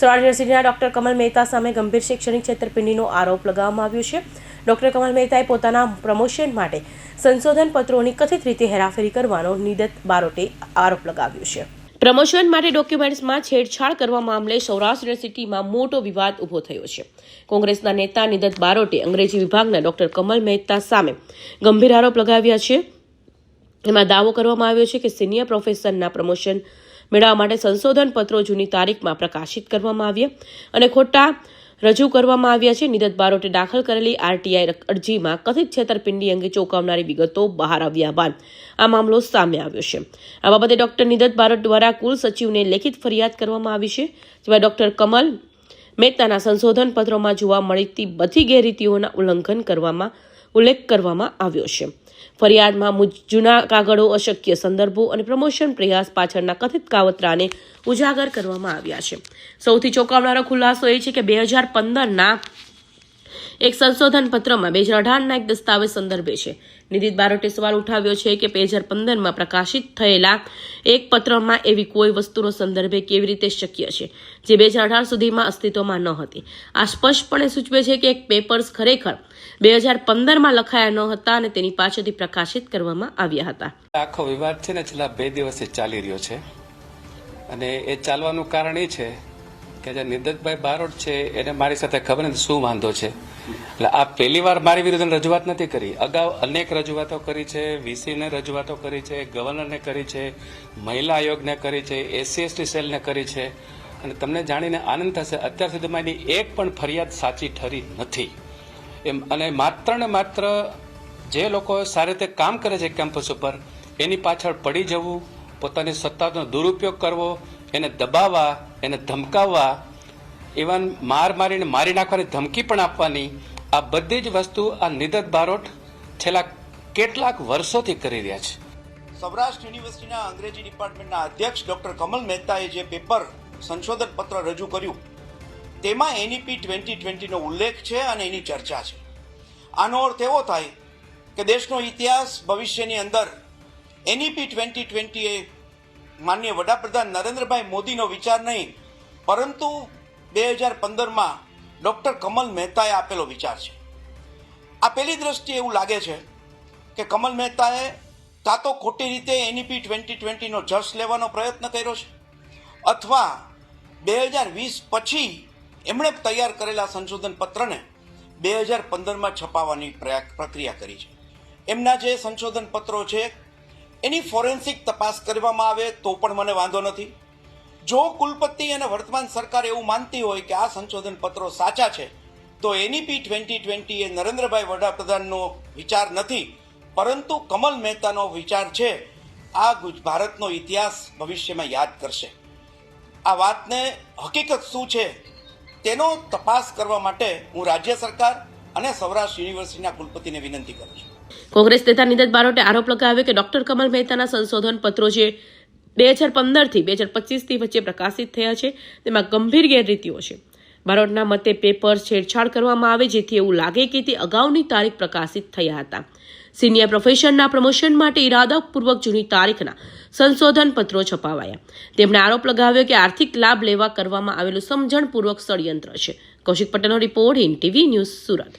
સવાર યુનિવર્સિટીના ડોક્ટર કમલ મહેતા સામે ગંભીર શૈક્ષણિક છેતરપિંડીનો આરોપ લગાવવામાં આવ્યો છે. ડોક્ટર કમલ મહેતાએ પોતાના પ્રમોશન માટે સંશોધન પત્રોની કથિત રીતે હેરાફેરી કરવાનો નિદત બારોટે આરોપ લગાવ્યો છે. પ્રમોશન માટે ડોક્યુમેન્ટ્સમાં છેડછાડ કરવા મામલે સૌરાષ્ટ્ર યુનિવર્સિટીમાં મોટો વિવાદ ઊભો થયો છે. કોંગ્રેસના નેતા નિદત બારોટે અંગ્રેજી વિભાગના ડોક્ટર કમલ મહેતા સામે ગંભીર આરોપ લગાવ્યા છે. એમાં દાવો કરવામાં આવ્યો છે કે સિનિયર પ્રોફેસરના પ્રમોશન મેળવવા માટે સંશોધન પત્રો જૂની તારીખમાં પ્રકાશિત કરવામાં આવ્યા અને ખોટા રજૂ કરવામાં આવ્યા છે. નિદત બારોટે દાખલ કરેલી આરટીઆઈ અરજીમાં કથિત છેતરપિંડી અંગે ચોંકાવનારી વિગતો બહાર આવ્યા બાદ આ મામલો સામે આવ્યો છે. આ બાબતે ડોક્ટર નિદત બારોટ દ્વારા કુલ સચિવને લેખિત ફરિયાદ કરવામાં આવી છે, જેમાં ડોક્ટર કમલ મહેતાના સંશોધન પત્રોમાં જોવા મળતી બધી ગેરરીતિઓના ઉલ્લંઘન કરવામાં ઉલ્લેખ કરવામાં આવ્યો છે. ફરિયાદમાં જૂના કાગળો, અશક્ય સંદર્ભો અને પ્રમોશન પ્રયાસ પાછળના કથિત કાવતરાને ઉજાગર કરવામાં આવ્યા છે. સૌથી ચોંકાવનારો ખુલાસો એ છે કે બે હજાર પંદરના એક સંશોધન પત્રમાં બે હજાર અઢારના એક દસ્તાવેજ સંદર્ભે છે. નિધિત બારોટે સવાલ ઉઠાવ્યો છે કે બે હજાર પંદરમાં પ્રકાશિત થયેલા એક પત્રમાં એવી કોઈ વસ્તુનો સંદર્ભે કેવી રીતે શક્ય છે, જે બે હજાર અઢાર સુધીમાં અસ્તિત્વમાં ન હતી. આ સ્પષ્ટપણે સૂચવે છે કે એક પેપર્સ ખરેખર બે હજાર પંદરમાં લખાયા ન હતા અને તેની પાછળથી પ્રકાશિત કરવામાં આવ્યા હતા. આખો વિવાદ છે ને છેલ્લા બે દિવસથી ચાલી રહ્યો છે. અને એ ચાલવાનું કારણ એ છે કે જે નિર્દતભાઈ બારોટ છે, એને મારી સાથે ખબર નથી શું વાંધો છે. એટલે આ પહેલી વાર મારી વિરુદ્ધ રજૂઆત નથી કરી. અગાઉ અનેક રજૂઆતો કરી છે, વીસીને રજૂઆતો કરી છે, ગવર્નરને કરી છે, મહિલા આયોગને કરી છે, એસસી, એસટી સેલને કરી છે. અને તમને જાણીને આનંદ થશે, અત્યાર સુધીમાં એની એક પણ ફરિયાદ સાચી ઠરી નથી. એમ, અને માત્ર ને માત્ર જે લોકો સારી રીતે કામ કરે છે કેમ્પસ ઉપર, એની પાછળ પડી જવું, પોતાની સત્તાનો દુરુપયોગ કરવો એને દબાવવા, એને ધમકાવવા ઇવન માર મારીને મારી નાખવાની ધમકી પણ આપવાની, આ બધી જ વસ્તુ આ નિદત બારોટ છેલ્લા કેટલાક વર્ષોથી કરી રહ્યા છે. સૌરાષ્ટ્ર યુનિવર્સિટીના અંગ્રેજી ડિપાર્ટમેન્ટના અધ્યક્ષ ડોક્ટર કમલ મહેતાએ જે પેપર સંશોધન પત્ર રજૂ કર્યું, તેમાં એનઈપી ટ્વેન્ટી ટ્વેન્ટીનો ઉલ્લેખ છે અને એની ચર્ચા છે. આનો અર્થ એવો થાય કે દેશનો ઇતિહાસ ભવિષ્યની અંદર એનઈપી ટ્વેન્ટી ટ્વેન્ટી એ માનનીય વડાપ્રધાન નરેન્દ્રભાઈ મોદીનો વિચાર નહીં, પરંતુ બે હજાર પંદરમાં ડોક્ટર કમલ મહેતાએ આપેલો વિચાર છે. આ પેલી દ્રષ્ટિએ એવું લાગે છે કે કમલ મહેતાએ કાં તો ખોટી રીતે એનઈપી ટ્વેન્ટી ટ્વેન્ટીનો જશ લેવાનો પ્રયત્ન કર્યો છે, અથવા બે હજાર વીસ પછી એમણે તૈયાર કરેલા સંશોધન પત્રને બે હજાર પંદરમાં છપાવવાની પ્રક્રિયા કરી છે. એમના જે સંશોધન પત્રો છે એની ફોરેન્સિક તપાસ કરવામાં આવે તો પણ મને વાંધો નથી. જો કુલપતિ અને વર્તમાન સરકાર એવું માનતી હોય કે આ સંશોધન પત્રો સાચા છે, તો એનઈપી ટ્વેન્ટી ટ્વેન્ટી એ નરેન્દ્રભાઈ વડાપ્રધાનનો વિચાર નથી, પરંતુ કમલ મહેતાનો વિચાર છે, આ ભારતનો ઇતિહાસ ભવિષ્યમાં યાદ કરશે. આ વાતને હકીકત શું છે, તેનો તપાસ કરવા માટે હું રાજ્ય સરકાર અને સૌરાષ્ટ્ર યુનિવર્સિટીના કુલપતિને વિનંતી કરું છું. કોંગ્રેસ નેતા નિદત બારોટે આરોપ લગાવ્યો કે ડોક્ટર કમલ મહેતાના સંશોધન પત્રો જે બે હજાર પંદરથી બે હજાર પચીસથી વચ્ચે પ્રકાશિત થયા છે, તેમાં ગંભીર ગેરરીતિઓ છે. બારોટના મતે પેપર છેડછાડ કરવામાં આવે, જેથી એવું લાગે કે તે અગાઉની તારીખ પ્રકાશિત થયા હતા. સિનિયર પ્રોફેશનના પ્રમોશન માટે ઇરાદાપૂર્વક જૂની તારીખના સંશોધન પત્રો છપાવાયા. તેમણે આરોપ લગાવ્યો કે આર્થિક લાભ લેવા કરવામાં આવેલું સમજણપૂર્વક ષડયંત્ર છે. કૌશિક પટેલનો report in TV news Surat.